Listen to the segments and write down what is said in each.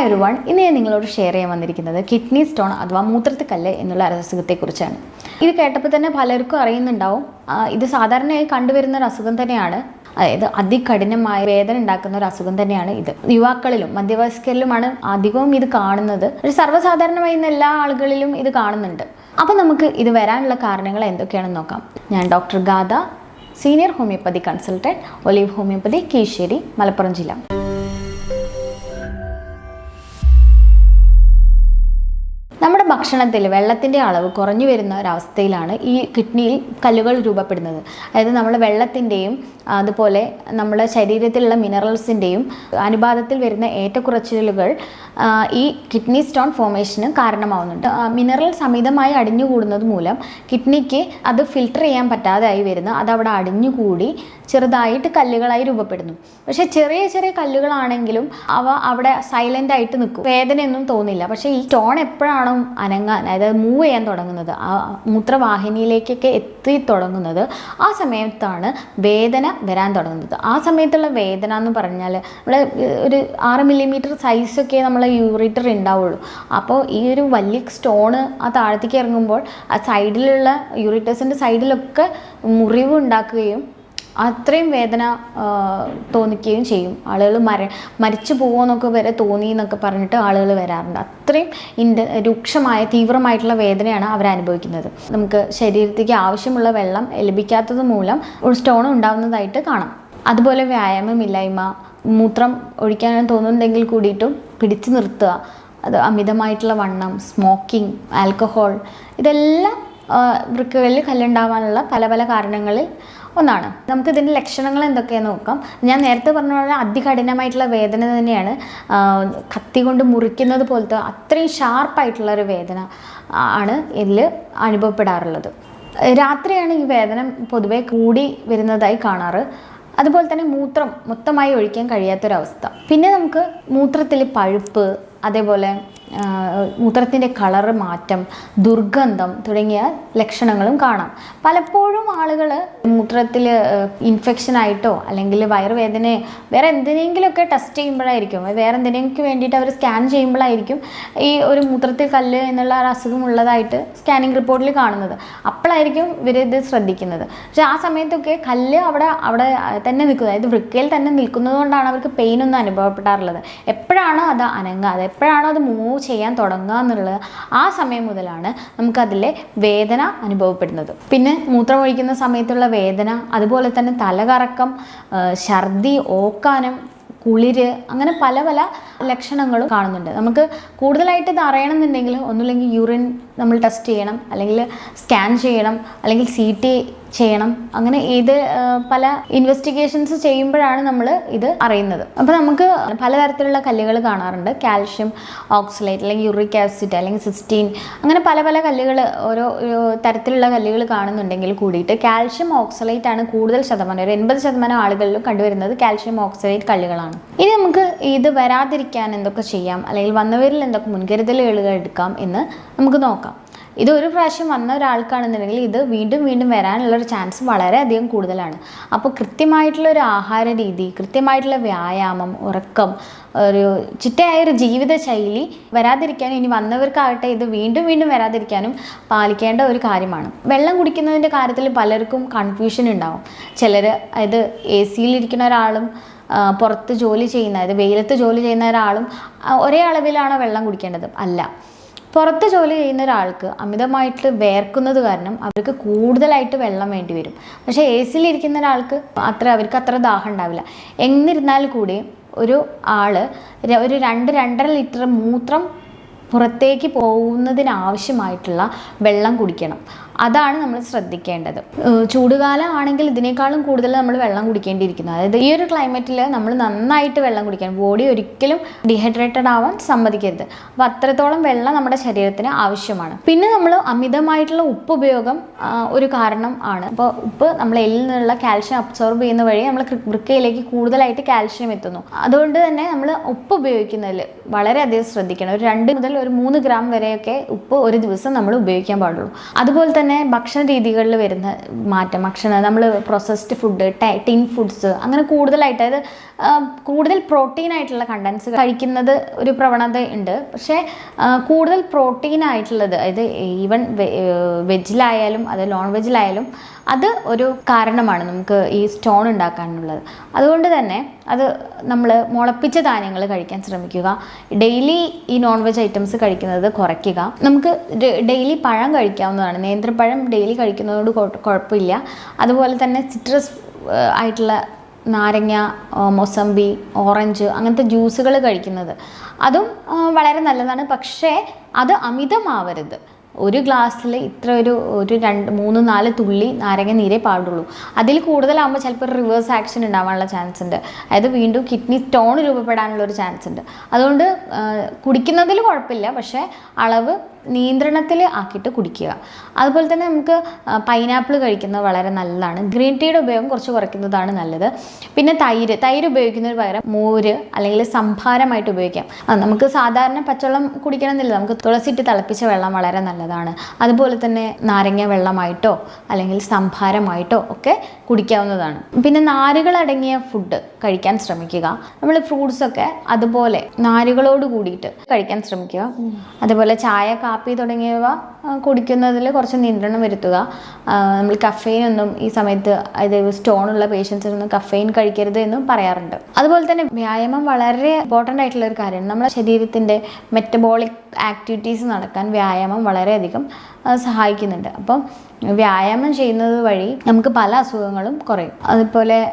Hi ഒരു one ഇന്ന് ഞാൻ നിങ്ങളോട് ഷെയർ ചെയ്യാൻ വന്നിരിക്കുന്നത് കിഡ്നി സ്റ്റോൺ അഥവാ മൂത്രത്തിക്കല്ല് എന്നുള്ള അസുഖത്തെക്കുറിച്ചാണ് ഇത് കേട്ടപ്പോൾ തന്നെ പലർക്കും അറിയുന്നുണ്ടാവും. ഇത് സാധാരണയായി കണ്ടുവരുന്ന ഒരു അസുഖം തന്നെയാണ്. അതായത് അതികഠിനമായ വേദന ഉണ്ടാക്കുന്ന ഒരു അസുഖം തന്നെയാണ് ഇത്. യുവാക്കളിലും മധ്യവയസ്കരിലുമാണ് അധികവും ഇത് കാണുന്നത്. ഒരു സർവസാധാരണമായി ഇന്ന് എല്ലാ ആളുകളിലും ഇത് കാണുന്നുണ്ട്. അപ്പോൾ നമുക്ക് ഇത് വരാനുള്ള കാരണങ്ങൾ എന്തൊക്കെയാണെന്ന് നോക്കാം. ഞാൻ doctor Gatha senior homeopathy consultant Olive homeopathy Keesseri Malappuram ജില്ല. ഭക്ഷണത്തിൽ വെള്ളത്തിന്റെ അളവ് കുറഞ്ഞു വരുന്ന ഒരവസ്ഥയിലാണ് ഈ കിഡ്നിയിൽ കല്ലുകൾ രൂപപ്പെടുന്നത്. അതായത് നമ്മൾ വെള്ളത്തിന്റെയും അതുപോലെ നമ്മുടെ ശരീരത്തിലുള്ള മിനറൽസിന്റെയും അനുപാതത്തിൽ വരുന്ന ഏറ്റക്കുറച്ചിലുകൾ ഈ കിഡ്നി സ്റ്റോൺ ഫോമേഷന് കാരണമാവുന്നുണ്ട്. മിനറൽ അമിതമായി അടിഞ്ഞുകൂടുന്നത് മൂലം കിഡ്നിക്ക് അത് ഫിൽട്ടർ ചെയ്യാൻ പറ്റാതായി വരുന്ന. അത് അവിടെ അടിഞ്ഞുകൂടി ചെറുതായിട്ട് കല്ലുകളായി രൂപപ്പെടുന്നു. പക്ഷേ ചെറിയ ചെറിയ കല്ലുകളാണെങ്കിലും അവ അവിടെ സൈലന്റ് ആയിട്ട് നിൽക്കും. വേദനയൊന്നും തോന്നില്ല. പക്ഷേ ഈ സ്റ്റോൺ എപ്പോഴാണോ അനങ്ങാൻ അതായത് മൂവ് ചെയ്യാൻ തുടങ്ങുന്നത്. ആ മൂത്രവാഹിനിയിലേക്കൊക്കെ എത്തി തുടങ്ങുന്നത്. ആ സമയത്താണ് വേദന വരാൻ തുടങ്ങുന്നത്. ആ സമയത്തുള്ള വേദന എന്ന് പറഞ്ഞാൽ നമ്മൾ ഒരു ആറ് മില്ലിമീറ്റർ സൈസൊക്കെ നമ്മൾ യൂറിറ്റർ ഉണ്ടാവുള്ളൂ അപ്പോൾ ഈ ഒരു വലിയ സ്റ്റോണ് ആ താഴത്തേക്ക് ഇറങ്ങുമ്പോൾ ആ സൈഡിലുള്ള യൂറിറ്റേഴ്സിന്റെ സൈഡിലൊക്കെ മുറിവ് ഉണ്ടാക്കുകയും അത്രയും വേദന തോന്നിക്കുകയും ചെയ്യും. ആളുകൾ മര മരിച്ചു പോകുമെന്നൊക്കെ വരെ തോന്നി എന്നൊക്കെ പറഞ്ഞിട്ട് ആളുകൾ വരാറുണ്ട്. അത്രയും ഇൻഡ രൂക്ഷമായ തീവ്രമായിട്ടുള്ള വേദനയാണ് അവർ അനുഭവിക്കുന്നത്. നമുക്ക് ശരീരത്തേക്ക് ആവശ്യമുള്ള വെള്ളം ലഭിക്കാത്തത് മൂലം ഒരു സ്റ്റോൺ ഉണ്ടാകുന്നതായിട്ട് കാണാം. അതുപോലെ വ്യായാമമില്ലായ്മ മൂത്രം ഒഴിക്കാൻ തോന്നുന്നുണ്ടെങ്കിൽ കൂടിയിട്ടും പിടിച്ചു നിർത്തുക അത് അമിതമായിട്ടുള്ള വണ്ണം സ്മോക്കിംഗ് ആൽക്കഹോൾ ഇതെല്ലാം വൃക്കകളിൽ കല്ലുണ്ടാവാനുള്ള പല പല കാരണങ്ങളിൽ ഒന്നാണ്. നമുക്ക് ഇതിന്റെ ലക്ഷണങ്ങൾ എന്തൊക്കെയാണെന്ന് നോക്കാം. ഞാൻ നേരത്തെ പറഞ്ഞ പോലെ അതികഠിനമായിട്ടുള്ള വേദന തന്നെയാണ്. കത്തി കൊണ്ട് മുറിക്കുന്നത് പോലത്തെ അത്രയും ഷാർപ്പായിട്ടുള്ള ഒരു വേദന ആണ് ഇതിൽ അനുഭവപ്പെടാറുള്ളത്. രാത്രിയാണ് ഈ വേദന പൊതുവെ കൂടി വരുന്നതായി കാണാറ്. അതുപോലെ തന്നെ മൂത്രം മൊത്തമായി ഒഴിക്കാൻ കഴിയാത്തൊരവസ്ഥ. പിന്നെ നമുക്ക് മൂത്രത്തിൽ പഴുപ്പ് അതേപോലെ മൂത്രത്തിന്റെ കളറ് മാറ്റം ദുർഗന്ധം തുടങ്ങിയ ലക്ഷണങ്ങളും കാണാം. പലപ്പോഴും ആളുകൾ മൂത്രത്തിൽ ഇൻഫെക്ഷൻ ആയിട്ടോ അല്ലെങ്കിൽ വയറുവേദന വേറെ എന്തിനെങ്കിലുമൊക്കെ ടെസ്റ്റ് ചെയ്യുമ്പോഴായിരിക്കും. വേറെ എന്തിനെങ്കിലും വേണ്ടിയിട്ട് അവർ സ്കാൻ ചെയ്യുമ്പോഴായിരിക്കും ഈ ഒരു മൂത്രത്തിൽ കല്ല് എന്നുള്ള ഒരു അസുഖം ഉള്ളതായിട്ട് സ്കാനിങ് റിപ്പോർട്ടിൽ കാണുന്നത്. അപ്പോഴായിരിക്കും ഇവർ ഇത് ശ്രദ്ധിക്കുന്നത്. പക്ഷേ ആ സമയത്തൊക്കെ കല്ല് അവിടെ അവിടെ തന്നെ നിൽക്കുന്നത് അതായത് വൃക്കയിൽ തന്നെ നിൽക്കുന്നതുകൊണ്ടാണ് അവർക്ക് പെയിൻ ഒന്നും അനുഭവപ്പെടാറുള്ളത്. എപ്പോഴാണ് അത് അനങ്ങാതെ എപ്പോഴാണോ അത് മൂവ് ചെയ്യാൻ തുടങ്ങുക എന്നുള്ളത് ആ സമയം മുതലാണ് നമുക്കതിലെ വേദന അനുഭവപ്പെടുന്നത്. പിന്നെ മൂത്രമൊഴിക്കുന്ന സമയത്തുള്ള വേദന അതുപോലെ തന്നെ തലകറക്കം ഛർദി ഓക്കാനം കുളിര് അങ്ങനെ പല പല ലക്ഷണങ്ങളും കാണുന്നുണ്ട്. നമുക്ക് കൂടുതലായിട്ട് ഇത് അറിയണമെന്നുണ്ടെങ്കിൽ ഒന്നുമില്ലെങ്കിൽ യൂറിൻ നമ്മൾ ടെസ്റ്റ് ചെയ്യണം അല്ലെങ്കിൽ സ്കാൻ ചെയ്യണം അല്ലെങ്കിൽ സി ടി ചെയ്യണം. അങ്ങനെ ഏത് പല ഇൻവെസ്റ്റിഗേഷൻസ് ചെയ്യുമ്പോഴാണ് നമ്മൾ ഇത് അറിയുന്നത്. അപ്പോൾ നമുക്ക് പലതരത്തിലുള്ള കല്ലുകൾ കാണാറുണ്ട്. കാൽഷ്യം ഓക്സലേറ്റ് അല്ലെങ്കിൽ യൂറിക് ആസിഡ് അല്ലെങ്കിൽ സിസ്റ്റീൻ അങ്ങനെ പല പല കല്ലുകൾ ഓരോ തരത്തിലുള്ള കല്ലുകൾ കാണുന്നുണ്ടെങ്കിൽ കൂടിയിട്ട് കാൽഷ്യം ഓക്സലേറ്റ് ആണ് കൂടുതൽ ശതമാനം. ഒരു എൺപത് ശതമാനം ആളുകളിലും കണ്ടുവരുന്നത് കാൽഷ്യം ഓക്സലേറ്റ് കല്ലുകളാണ്. ഇനി നമുക്ക് ഇത് വരാതിരിക്കാൻ എന്തൊക്കെ ചെയ്യാം അല്ലെങ്കിൽ വന്നവരിൽ എന്തൊക്കെ മുൻകരുതലുകൾ എടുക്കാം എന്ന് നമുക്ക് നോക്കാം. ഇത് ഒരു പ്രാവശ്യം വന്ന ഒരാൾക്കാണെന്നുണ്ടെങ്കിൽ ഇത് വീണ്ടും വീണ്ടും വരാനുള്ള ഒരു ചാൻസ് വളരെയധികം കൂടുതലാണ്. അപ്പോൾ കൃത്യമായിട്ടുള്ള ഒരു ആഹാര രീതി കൃത്യമായിട്ടുള്ള വ്യായാമം ഉറക്കം ഒരു ചിട്ടയായ ഒരു ജീവിതശൈലി വരാതിരിക്കാനും ഇനി വന്നവർക്കാകട്ടെ ഇത് വീണ്ടും വീണ്ടും വരാതിരിക്കാനും പാലിക്കേണ്ട ഒരു കാര്യമാണ്. വെള്ളം കുടിക്കുന്നതിന്റെ കാര്യത്തിൽ പലർക്കും കൺഫ്യൂഷൻ ഉണ്ടാവും. ചിലർ അതായത് എ സിയിലിരിക്കുന്ന ഒരാളും പുറത്ത് ജോലി ചെയ്യുന്ന അതായത് വെയിലത്ത് ജോലി ചെയ്യുന്ന ഒരാളും ഒരേ അളവിലാണ് വെള്ളം കുടിക്കേണ്ടത്. അല്ല. പുറത്ത് ജോലി ചെയ്യുന്ന ഒരാൾക്ക് അമിതമായിട്ട് വേർക്കുന്നത് കാരണം അവർക്ക് കൂടുതലായിട്ട് വെള്ളം വേണ്ടി വരും. പക്ഷേ എ സിയിലിരിക്കുന്ന ഒരാൾക്ക് അത്ര അവർക്ക് അത്ര ദാഹം ഉണ്ടാവില്ല. എന്നിരുന്നാൽ കൂടി ഒരു ആൾ ഒരു രണ്ട് രണ്ടര ലിറ്റർ മൂത്രം പുറത്തേക്ക് പോകുന്നതിനാവശ്യമായിട്ടുള്ള വെള്ളം കുടിക്കണം. അതാണ് നമ്മൾ ശ്രദ്ധിക്കേണ്ടത്. ചൂടുകാലമാണെങ്കിൽ ഇതിനേക്കാളും കൂടുതൽ നമ്മൾ വെള്ളം കുടിക്കേണ്ടിയിരിക്കുന്നു. അതായത് ഈ ഒരു ക്ലൈമറ്റിൽ നമ്മൾ നന്നായിട്ട് വെള്ളം കുടിക്കണം. ബോഡി ഒരിക്കലും ഡീഹൈഡ്രേറ്റഡ് ആവാൻ സമ്മതിക്കരുത്. അപ്പോൾ അത്രത്തോളം വെള്ളം നമ്മുടെ ശരീരത്തിന് ആവശ്യമാണ്. പിന്നെ നമ്മൾ അമിതമായിട്ടുള്ള ഉപ്പ് ഉപയോഗം ഒരു കാരണം ആണ്. അപ്പോൾ ഉപ്പ് നമ്മൾ എല്ലിൽ നിന്നുള്ള കാൽഷ്യം അബ്സോർബ് ചെയ്യുന്ന വഴി നമ്മൾ വൃക്കയിലേക്ക് കൂടുതലായിട്ട് കാൽഷ്യം എത്തുന്നു. അതുകൊണ്ട് തന്നെ നമ്മൾ ഉപ്പ് ഉപയോഗിക്കുന്നതിൽ വളരെയധികം ശ്രദ്ധിക്കണം. ഒരു രണ്ട് മുതൽ ഒരു മൂന്ന് ഗ്രാം വരെയൊക്കെ ഉപ്പ് ഒരു ദിവസം നമ്മൾ ഉപയോഗിക്കാൻ പാടുള്ളൂ. അതുപോലെ തന്നെ ഭക്ഷണ രീതികളിൽ വരുന്ന മാറ്റം ഭക്ഷണം നമ്മൾ പ്രോസസ്ഡ് ഫുഡ് ടിൻ ഫുഡ്സ് അങ്ങനെ കൂടുതലായിട്ട് അതായത് കൂടുതൽ പ്രോട്ടീൻ ആയിട്ടുള്ള കണ്ടൻസ് കഴിക്കുന്നത് ഒരു പ്രവണത ഉണ്ട്. പക്ഷേ കൂടുതൽ പ്രോട്ടീൻ ആയിട്ടുള്ളത് അതായത് ഈവൻ വെജിലായാലും അത് നോൺ വെജിലായാലും അത് ഒരു കാരണമാണ് നമുക്ക് ഈ സ്റ്റോൺ ഉണ്ടാക്കാനുള്ളത്. അതുകൊണ്ട് തന്നെ അത് നമ്മൾ മുളപ്പിച്ച ധാന്യങ്ങൾ കഴിക്കാൻ ശ്രമിക്കുക. ഡെയിലി ഈ നോൺ വെജ് ഐറ്റംസ് കഴിക്കുന്നത് കുറയ്ക്കുക. നമുക്ക് ഡെയിലി പഴം കഴിക്കാവുന്നതാണ്. നേന്ത്രപ്പഴം ഡെയിലി കഴിക്കുന്നതോട് കുഴ- കുഴപ്പമില്ല അതുപോലെ തന്നെ സിട്രസ് ആയിട്ടുള്ള നാരങ്ങ മൊസമ്പി ഓറഞ്ച് അങ്ങനത്തെ ജ്യൂസുകൾ കഴിക്കുന്നത്. അതും വളരെ നല്ലതാണ്. പക്ഷേ അത് അമിതമാവരുത്. ഒരു ഗ്ലാസ്സിൽ ഇത്ര ഒരു ഒരു രണ്ട് മൂന്ന് നാല് തുള്ളി നാരങ്ങ നീരേ പാടുള്ളൂ. അതിൽ കൂടുതലാകുമ്പോൾ ചിലപ്പോൾ റിവേഴ്സ് ആക്ഷൻ ഉണ്ടാവാനുള്ള ചാൻസ് ഉണ്ട്. അതായത് വീണ്ടും കിഡ്നി സ്റ്റോൺ രൂപപ്പെടാനുള്ള ഒരു ചാൻസ് ഉണ്ട്. അതുകൊണ്ട് കുടിക്കുന്നതിൽ കുഴപ്പമില്ല. പക്ഷേ അളവ് നിയന്ത്രണത്തിൽ ആക്കിയിട്ട് കുടിക്കുക. അതുപോലെ തന്നെ നമുക്ക് പൈനാപ്പിൾ കഴിക്കുന്നത് വളരെ നല്ലതാണ്. ഗ്രീൻ ടീയുടെ ഉപയോഗം കുറച്ച് കുറയ്ക്കുന്നതാണ് നല്ലത്. പിന്നെ തൈര് തൈര് ഉപയോഗിക്കുന്നതിന് പകരം മോര് അല്ലെങ്കിൽ സംഭാരമായിട്ട് ഉപയോഗിക്കാം. നമുക്ക് സാധാരണ പച്ചവെള്ളം കുടിക്കണമെന്നില്ല. നമുക്ക് തുളസിയിട്ട് തിളപ്പിച്ച വെള്ളം വളരെ നല്ലതാണ്. അതുപോലെ തന്നെ നാരങ്ങ വെള്ളമായിട്ടോ അല്ലെങ്കിൽ സംഭാരമായിട്ടോ ഒക്കെ കുടിക്കാവുന്നതാണ്. പിന്നെ നാരുകളടങ്ങിയ ഫുഡ് കഴിക്കാൻ ശ്രമിക്കുക. നമ്മൾ ഫ്രൂട്ട്സ് ഒക്കെ അതുപോലെ നാരുകളോട് കൂടിയിട്ട് കഴിക്കാൻ ശ്രമിക്കുക. അതുപോലെ ചായ കാപ്പി തുടങ്ങിയവ കുടിക്കുന്നതിൽ കുറച്ച് നിയന്ത്രണം വരുത്തുക. നമ്മൾ കഫെയിൻ ഒന്നും ഈ സമയത്ത് അതായത് സ്റ്റോൺ ഉള്ള പേഷ്യൻസിനൊന്നും കഫെയിൻ കഴിക്കരുത് എന്നും പറയാറുണ്ട്. അതുപോലെ തന്നെ വ്യായാമം വളരെ ഇമ്പോർട്ടന്റ് ആയിട്ടുള്ള ഒരു കാര്യമാണ് നമ്മുടെ ശരീരത്തിന്റെ മെറ്റബോളിക് ആക്ടിവിറ്റീസ് നടക്കാൻ വ്യായാമം വളരെയധികം സഹായിക്കുന്നുണ്ട്. അപ്പം വ്യായാമം ചെയ്യുന്നത് വഴി നമുക്ക് പല അസുഖങ്ങളും കുറയും. അതുപോലെ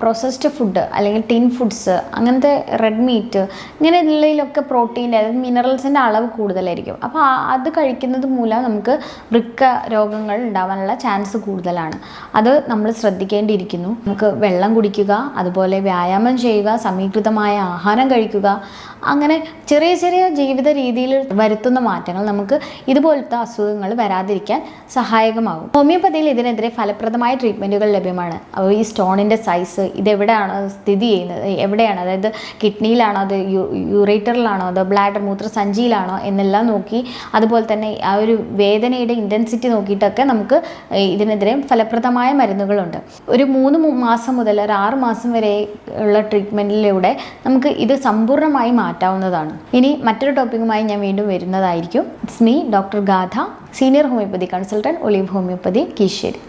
പ്രോസസ്ഡ് ഫുഡ് അല്ലെങ്കിൽ ടിൻ ഫുഡ്സ് അങ്ങനത്തെ റെഡ് മീറ്റ് ഇങ്ങനെ ഉള്ളതിലൊക്കെ പ്രോട്ടീന്റെ അതായത് മിനറൽസിന്റെ അളവ് കൂടുതലായിരിക്കും. അപ്പോൾ അത് കഴിക്കുന്നത് മൂലം നമുക്ക് വൃക്ക രോഗങ്ങൾ ഉണ്ടാവാനുള്ള ചാൻസ് കൂടുതലാണ്. അത് നമ്മൾ ശ്രദ്ധിക്കേണ്ടിയിരിക്കുന്നു. നമുക്ക് വെള്ളം കുടിക്കുക അതുപോലെ വ്യായാമം ചെയ്യുക സമീകൃതമായ ആഹാരം കഴിക്കുക അങ്ങനെ ചെറിയ ചെറിയ ജീവിത രീതിയിൽ വരുത്തുന്ന മാറ്റങ്ങൾ നമുക്ക് ഇതുപോലത്തെ അസുഖങ്ങൾ വരാതിരിക്കാൻ സഹായകമാകും ഹോമിയോപ്പതിയിൽ ഇതിനെതിരെ ഫലപ്രദമായ ട്രീറ്റ്മെന്റുകൾ ലഭ്യമാണ്. അപ്പോൾ ഈ സ്റ്റോണിന്റെ സൈസ് ഇത് എവിടെയാണ് സ്ഥിതി ചെയ്യുന്നത്? എവിടെയാണ്? അതായത് കിഡ്നിയിലാണോ അത് യൂറേറ്ററിലാണോ അത് ബ്ലാഡർ മൂത്രസഞ്ചിയിലാണോ എന്നെല്ലാം നോക്കി അതുപോലെ തന്നെ ആ ഒരു വേദനയുടെ ഇന്റൻസിറ്റി നോക്കിയിട്ടൊക്കെ നമുക്ക് ഇതിനെതിരെ ഫലപ്രദമായ മരുന്നുകളുണ്ട്. ഒരു മൂന്ന് മാസം മുതൽ ഒരു ആറ് മാസം വരെ ഉള്ള ട്രീറ്റ്മെന്റിലൂടെ നമുക്ക് ഇത് സമ്പൂർണമായി മാറ്റാവുന്നതാണ്. ഇനി മറ്റൊരു ടോപ്പിക്കുമായി ഞാൻ വീണ്ടും വരുന്നതായിരിക്കും. It's me doctor Gatha. Senior homeopathy consultant Olive homeopathy Keesseri